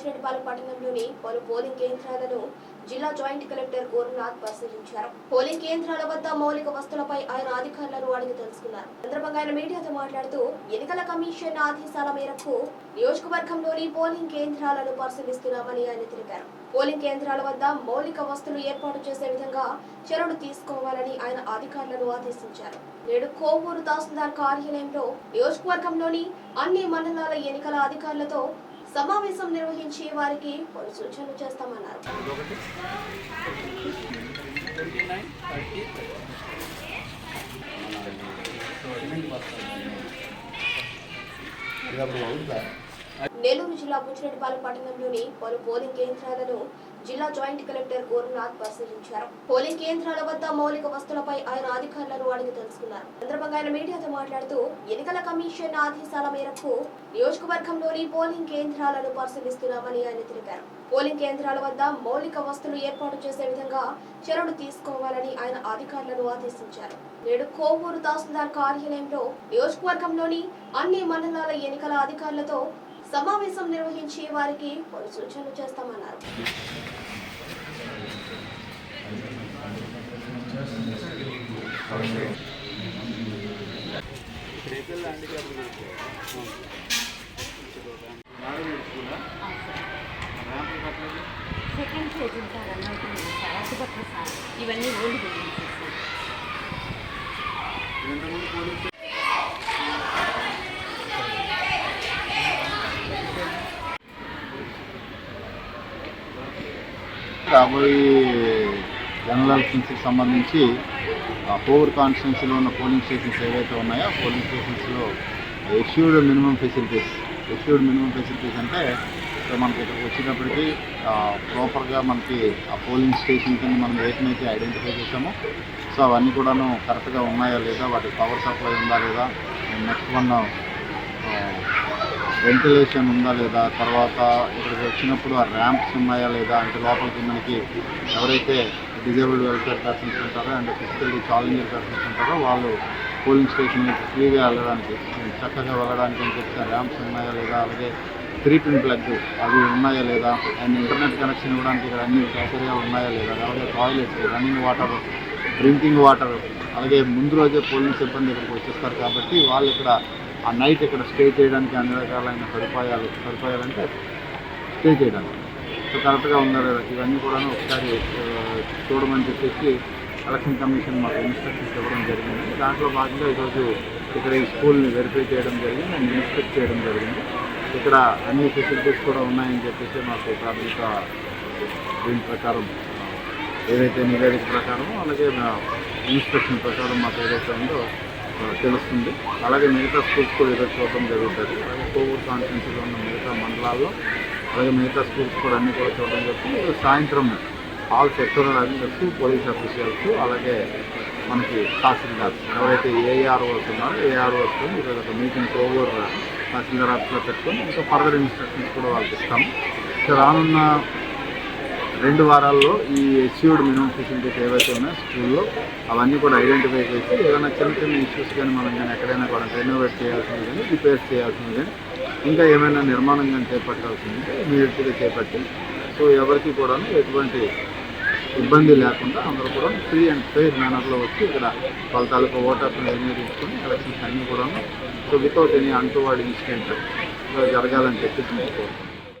బుచ్చిరెడ్డిపాలెం పట్టణంలోని పలు పోలింగ్ కేంద్రాలను జిల్లా జాయింట్ కలెక్టర్ గోరునాథ్ పరిశీలించారు. పోలింగ్ కేంద్రాల వద్ద మౌలిక వస్తువులపై ఆయన అధికారులను అడిగి తెలుసుకున్నారు. సందర్భంగా ఆయన మీడియాతో మాట్లాడుతూ ఎన్నికల కమిషన్ ఆదేశాల మేరకు నియోజకవర్గంలోని పోలింగ్ కేంద్రాలను పరిశీలిస్తున్నామని ఆయన తెలిపారు. పోలింగ్ కేంద్రాల వద్ద మౌలిక వస్తువులు ఏర్పాటు చేసే విధంగా చర్యలు తీసుకోవాలని ఆయన అధికారులను ఆదేశించారు. నేడు కోవూరు తహసీల్దార్ కార్యాలయంలో నియోజకవర్గంలోని అన్ని మండలాల ఎన్నికల అధికారులతో సమావేశం నిర్వహించి వారికి పలు సూచనలు చేస్తామన్నారు. నెల్లూరు జిల్లా బుచ్చిరెడ్డిపాలెం పట్టణంలోని పలు పోలింగ్ కేంద్రాలను జిల్లా జాయింట్ కలెక్టర్ గోరునాథ్ పరిశీలించారు పోలింగ్ కేంద్రాల వద్ద మౌలిక వస్తువులపై ఆయన అధికారులను అడిగి తెలుసుకున్నారు. సందర్భంగా ఆయన మీడియాతో మాట్లాడుతూ ఎన్నికల కమిషన్ ఆదేశాల మేరకు నియోజకవర్గంలోని పోలింగ్ కేంద్రాలను పరిశీలిస్తున్నామని ఆయన తెలిపారు. పోలింగ్ కేంద్రాల వద్ద మౌలిక వస్తువులు ఏర్పాటు చేసే విధంగా చర్యలు తీసుకోవాలని ఆయన అధికారులను ఆదేశించారు. నేడు కోవూరు తహసీల్దార్ కార్యాలయంలో నియోజకవర్గంలోని అన్ని మండలాల ఎన్నికల అధికారులతో సమావేశం నిర్వహించి వారికి పలు సూచనలు చేస్తామన్నారు. సెకండ్ ఫేజ్ ఉంటారు అన్నట్టు ఇవన్నీ ఓల్డ్ బిల్డింగ్స్. రాబోయే జనరల్ ఎలక్షన్స్కి సంబంధించి కోవిడ్ కాన్స్టిట్యున్సీలో ఉన్న పోలింగ్ స్టేషన్స్ ఏవైతే ఉన్నాయో polling స్టేషన్స్లో assured minimum facilities assured minimum facilities అంటే సో మనకి ఇక్కడికి వచ్చినప్పటికీ ప్రాపర్గా మనకి ఆ పోలింగ్ స్టేషన్ కింద మనం వేటినైతే ఐడెంటిఫై చేసామో సో అవన్నీ కూడాను కరెక్ట్గా ఉన్నాయా లేదా వాటి పవర్ సప్లై ఉందా లేదా నెక్స్ట్ వన్ వెంటిలేషన్ ఉందా లేదా? తర్వాత ఇక్కడికి వచ్చినప్పుడు ఆ ర్యాంప్స్ ఉన్నాయా లేదా? అంటే లోపలికి మనకి ఎవరైతే డిజేబుల్డ్ వెల్ఫేర్ పర్సన్స్ ఉంటారో అండ్ ఫిజికల్లీ ఛాలెంజర్ పర్సన్స్ ఉంటారో వాళ్ళు పోలింగ్ స్టేషన్ ఫ్రీగా వెళ్ళడానికి చక్కగా వెళ్ళడానికి అని చెప్తే ర్యాంప్స్ ఉన్నాయా లేదా? అలాగే త్రీ పిన్ ప్లగ్ అవి ఉన్నాయా లేదా? అండ్ ఇంటర్నెట్ కనెక్షన్ ఇవ్వడానికి ఇక్కడ అన్ని సౌకర్యాలు ఉన్నాయా లేదా? అలాగే toilets running water drinking water అలాగే ముందు రోజే పోలింగ్ సిబ్బంది ఇక్కడికి వచ్చేస్తారు కాబట్టి వాళ్ళు ఇక్కడ ఆ నైట్ ఇక్కడ స్టే చేయడానికి అన్ని రకాలైన సదుపాయాలు సదుపాయాలు అంటే స్టే చేయడానికి సో కరెక్ట్గా ఉందా లేదా? ఇవన్నీ కూడా ఒకసారి చూడమని చెప్పేసి ఎలక్షన్ కమిషన్ మాకు ఇన్స్ట్రక్షన్స్ ఇవ్వడం జరిగింది. దాంట్లో భాగంగా ఈరోజు ఇక్కడ ఈ స్కూల్ని వెరిఫై చేయడం జరిగింది అండ్ ఇన్స్పెక్ట్ చేయడం జరిగింది. ఇక్కడ అన్ని ఫెసిలిటీస్ కూడా ఉన్నాయని చెప్పేసి మాకు ప్రాథమిక దీని ప్రకారం ఏదైతే నివేదిక ప్రకారమో అలాగే ఇన్స్పెక్షన్ ప్రకారం మాకు ఏదైతే ఉందో తెలుస్తుంది. అలాగే మిగతా స్కూల్స్ కూడా ఈరోజు చూడటం జరుగుతుంది. అలాగే కోవూరు కాన్స్టిట్యూన్సీలో ఉన్న మిగతా మండలాల్లో అలాగే మిగతా స్కూల్స్ కూడా అన్నీ కూడా చూడడం జరుగుతుంది. సాయంత్రం ఆల్ సెక్టరల్ చెప్పి పోలీస్ ఆఫీసర్స్ అలాగే మనకి తహసీల్దార్ ఎవరైతే ఏఆర్ఓస్ ఉన్నారో ఏఆర్ఓస్ ఈరోజు ఒక మీటింగ్ కోవూరు తహసీల్దార్ ఆఫీస్లో పెట్టుకొని ఇంకా ఫర్దర్ ఇన్స్ట్రక్షన్స్ కూడా వాళ్ళకి ఇస్తాము. సో రానున్న రెండు వారాల్లో ఈ ఎస్యూడ్ మినిమం ఫెసిలిటీస్ ఏవైతే ఉన్నాయో స్కూల్లో అవన్నీ కూడా ఐడెంటిఫై చేసి ఏదైనా చిన్న చిన్న ఇష్యూస్ కానీ మనం కానీ ఎక్కడైనా కూడా రెనోవేట్ చేయాల్సింది కానీ రిపేర్స్ చేయాల్సింది కానీ ఇంకా ఏమైనా నిర్మాణం కానీ చేపట్టాల్సింది ఇమీడియట్గా చేపట్టి సో ఎవరికి కూడా ఎటువంటి ఇబ్బంది లేకుండా అందరూ కూడా ఫ్రీ అండ్ ఫెయిర్ మేనర్లో వచ్చి ఇక్కడ వాళ్ళ తాలూకా ఓటర్స్ని వినియోగించుకొని ఎలక్షన్స్ అన్నీ కూడా సో వితౌట్ ఎనీ అంటువాడి ఇన్సిడెంట్ జరగాలని చెప్పి